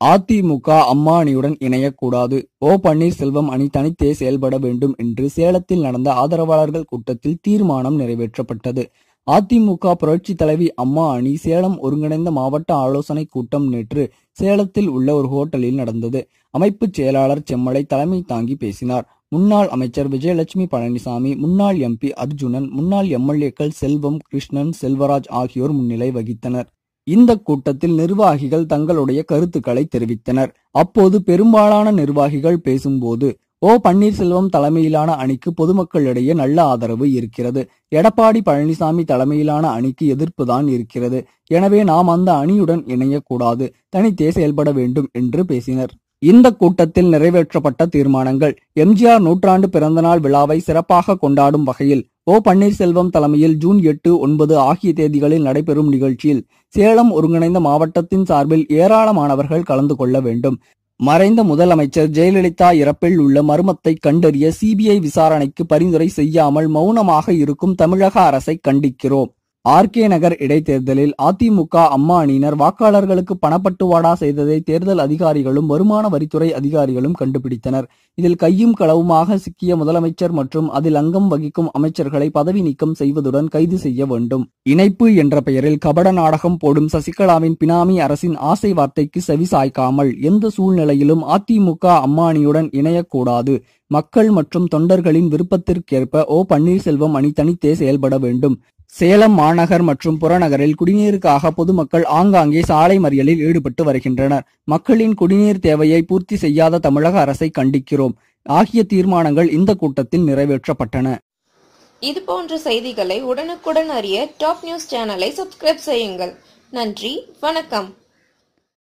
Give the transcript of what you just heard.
அதிமுக அம்மா அணியுடன் இணையக்கூடாது. ஓ பன்னீர்செல்வம் அணி தனித்தே செயல்பட வேண்டும் என்று சேலத்தில் நடந்த ஆதரவாளர்கள் கூட்டத்தில் தீர்மானம் நிறைவேற்றப்பட்டது. அதிமுக புரட்சி தலைவி அம்மா அணி சேலம் ஒருங்கிணைந்த மாவட்ட ஆலோசனை கூட்டம் நேற்று சேலத்தில் உள்ள ஒரு ஹோட்டலில் நடந்தது. அமைப்பு செயலாளர் செம்மலை தலைமை தாங்கி பேசினார். முன்னாள் அமைச்சர் விஜயலட்சுமி பழனிசாமி முன்னாள் எம்பி அர்ஜுனன் முன்னாள் எம்எல்ஏக்கள் செல்வம் கிருஷ்ணன் செல்வராஜ் ஆகியோர் முன்னிலை வகித்தனர். இந்த கூட்டத்தில் நிர்வாகிகள் தங்களுடைய கருத்துக்களை தெரிவித்தனர். அப்போது பெரும்பாலான நிர்வாகிகள் பேசும்போது ஓ பன்னீர்செல்வம் தலைமையிலான அணிக்கு பொதுமக்களிடையே நல்ல ஆதரவு இருக்கிறது. எடப்பாடி பழனிசாமி தலைமையிலான அணிக்கு எதிர்ப்பு தான் இருக்கிறது. எனவே நாம் அந்த அணியுடன் இணையக்கூடாது. தனித்தே செயல்பட வேண்டும் என்று பேசினர். இந்த கூட்டத்தில் நிறைவேற்றப்பட்ட தீர்மானங்கள் எம்ஜிஆர் நூற்றாண்டு பிறந்தநாள் விழாவை சிறப்பாக கொண்டாடும் வகையில் ஓ பன்னீர்செல்வம் தலைமையில் ஜூன் எட்டு ஒன்பது ஆகிய தேதிகளில் நடைபெறும் நிகழ்ச்சியில் சேலம் ஒருங்கிணைந்த மாவட்டத்தின் சார்பில் ஏராளமானவர்கள் கலந்து கொள்ள வேண்டும். மறைந்த முதலமைச்சர் ஜெயலலிதா இறப்பில் உள்ள மர்மத்தை கண்டறிய சிபிஐ விசாரணைக்கு பரிந்துரை செய்யாமல் மௌனமாக இருக்கும் தமிழக அரசை கண்டிக்கிறோம். ஆர் கே நகர் இடைத்தேர்தலில் அதிமுக அம்மா அணியினர் வாக்காளர்களுக்கு பணப்பட்டுவாடா செய்ததை தேர்தல் அதிகாரிகளும் வருமான வரித்துறை அதிகாரிகளும் கண்டுபிடித்தனர். இதில் கையும் களவுமாக சிக்கிய முதலமைச்சர் மற்றும் அதில் அங்கம் வகிக்கும் அமைச்சர்களை பதவி நீக்கம் செய்வதுடன் கைது செய்ய வேண்டும். இணைப்பு என்ற பெயரில் கபட நாடகம் போடும் சசிகலாவின் பினாமி அரசின் ஆசை வார்த்தைக்கு செவி சாய்க்காமல் எந்த சூழ்நிலையிலும் அதிமுக அம்மானியுடன் இணையக்கூடாது. மக்கள் மற்றும் தொண்டர்களின் விருப்பத்திற்கேற்ப ஓ பன்னீர்செல்வம் அணி தனித்தே செயல்பட வேண்டும். சேலம் மாநகர் மற்றும் புறநகரில் குடிநீருக்காக பொதுமக்கள் ஆங்காங்கே சாலை மறியலில் ஈடுபட்டு வருகின்றனர். மக்களின் குடிநீர் தேவையை பூர்த்தி செய்யாத தமிழக அரசை கண்டிக்கிறோம். ஆகிய தீர்மானங்கள் இந்த கூட்டத்தில் நிறைவேற்றப்பட்டன. இது போன்ற செய்திகளை உடனுக்குடன் அறிய டாப் நியூஸ் சேனலை சப்ஸ்கிரைப் செய்யுங்கள். நன்றி வணக்கம்.